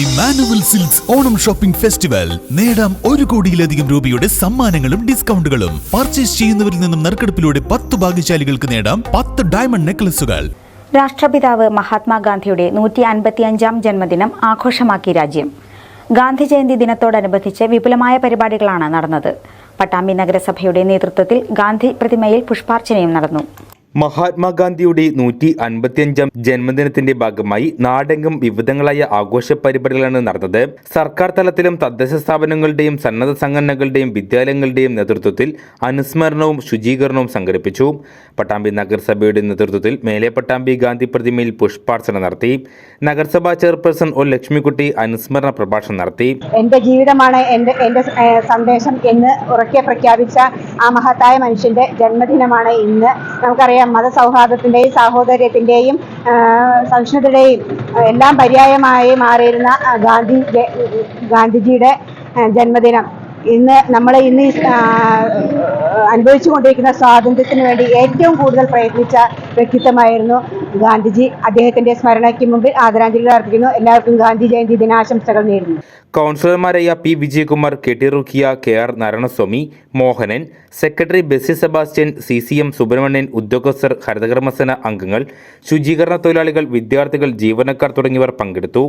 Emmanuel silks Onam shopping festival നേടാം ഒരു കോടിയിലധികം രൂപയുടെ സമ്മാനങ്ങളും ഡിസ്കൗണ്ടുകളും. പർച്ചേസ് ചെയ്യുന്നവരിൽ നിന്നും നറുക്കെടുപ്പിലൂടെ പത്ത് ഭാഗ്യശാലികൾക്ക് നേടാം പത്ത് ഡയമണ്ട് നെക്ലസുകൾ രാഷ്ട്രപിതാവ് മഹാത്മാഗാന്ധിയുടെ നൂറ്റി അൻപത്തി അഞ്ചാം ജന്മദിനം ആഘോഷമാക്കി രാജ്യം. ഗാന്ധി ജയന്തി ദിനത്തോടനുബന്ധിച്ച് വിപുലമായ പരിപാടികളാണ് നടന്നത്. പട്ടാമ്പി നഗരസഭയുടെ നേതൃത്വത്തിൽ ഗാന്ധി പ്രതിമയിൽ പുഷ്പാർച്ചനയും നടന്നു. മഹാത്മാഗാന്ധിയുടെ നൂറ്റി അൻപത്തിയഞ്ചാം ജന്മദിനത്തിന്റെ ഭാഗമായി നാടെങ്കും വിവിധങ്ങളായ ആഘോഷ പരിപാടികളാണ് നടന്നത്. സർക്കാർ തലത്തിലും തദ്ദേശ സ്ഥാപനങ്ങളുടെയും സന്നദ്ധ സംഘടനകളുടെയും വിദ്യാലയങ്ങളുടെയും നേതൃത്വത്തിൽ അനുസ്മരണവും ശുചീകരണവും സംഘടിപ്പിച്ചു. പട്ടാമ്പി നഗരസഭയുടെ നേതൃത്വത്തിൽ മേലെ പട്ടാമ്പി ഗാന്ധി പ്രതിമയിൽ പുഷ്പാർച്ചന നടത്തി. നഗരസഭാ ചെയർപേഴ്സൺ ഒ ലക്ഷ്മിക്കുട്ടി അനുസ്മരണ പ്രഭാഷണം നടത്തി. എന്റെ ജീവിതമാണ് എന്റെ എന്റെ സന്ദേശം എന്ന് ഉറക്കെ പ്രഖ്യാപിച്ച ആ മഹത്തായ മനുഷ്യന്റെ ജന്മദിനമാണ് ഇന്ന്. നമുക്കറിയാം മതസൗഹാർദ്ദത്തിന്റെയും സാഹോദര്യത്തിന്റെയും സഹിഷ്ണുതയുടെയും എല്ലാം പര്യായമായി മാറിയിരുന്ന ഗാന്ധി ഗാന്ധിജിയുടെ ജന്മദിനം. ഇന്ന് നമ്മൾ ഇന്ന് അനുഭവിച്ചു കൊണ്ടിരിക്കുന്ന സ്വാതന്ത്ര്യത്തിന് വേണ്ടി ഏറ്റവും കൂടുതൽ പ്രയത്നിച്ച വ്യക്തിത്വമായിരുന്നു ഗാന്ധിജി അദ്ദേഹത്തിന്റെ സ്മരണയ്ക്ക് മുമ്പിൽ ആദരാഞ്ജലികൾ അർപ്പിക്കുന്നു. എല്ലാവർക്കും ഗാന്ധി ജയന്തി ദിനാശംസകൾ നേരുന്നു. കൗൺസിലർമാരായ P. Vijayakumar K. T. K. R. Narayanaswamy Mohanan secretary Besy Sebastian C. C. M. Subramanian ഉദ്യോഗസ്ഥർ ഹരിതകർമ്മസേന അംഗങ്ങൾ ശുചീകരണ തൊഴിലാളികൾ വിദ്യാർത്ഥികൾ ജീവനക്കാർ തുടങ്ങിയവർ പങ്കെടുത്തു.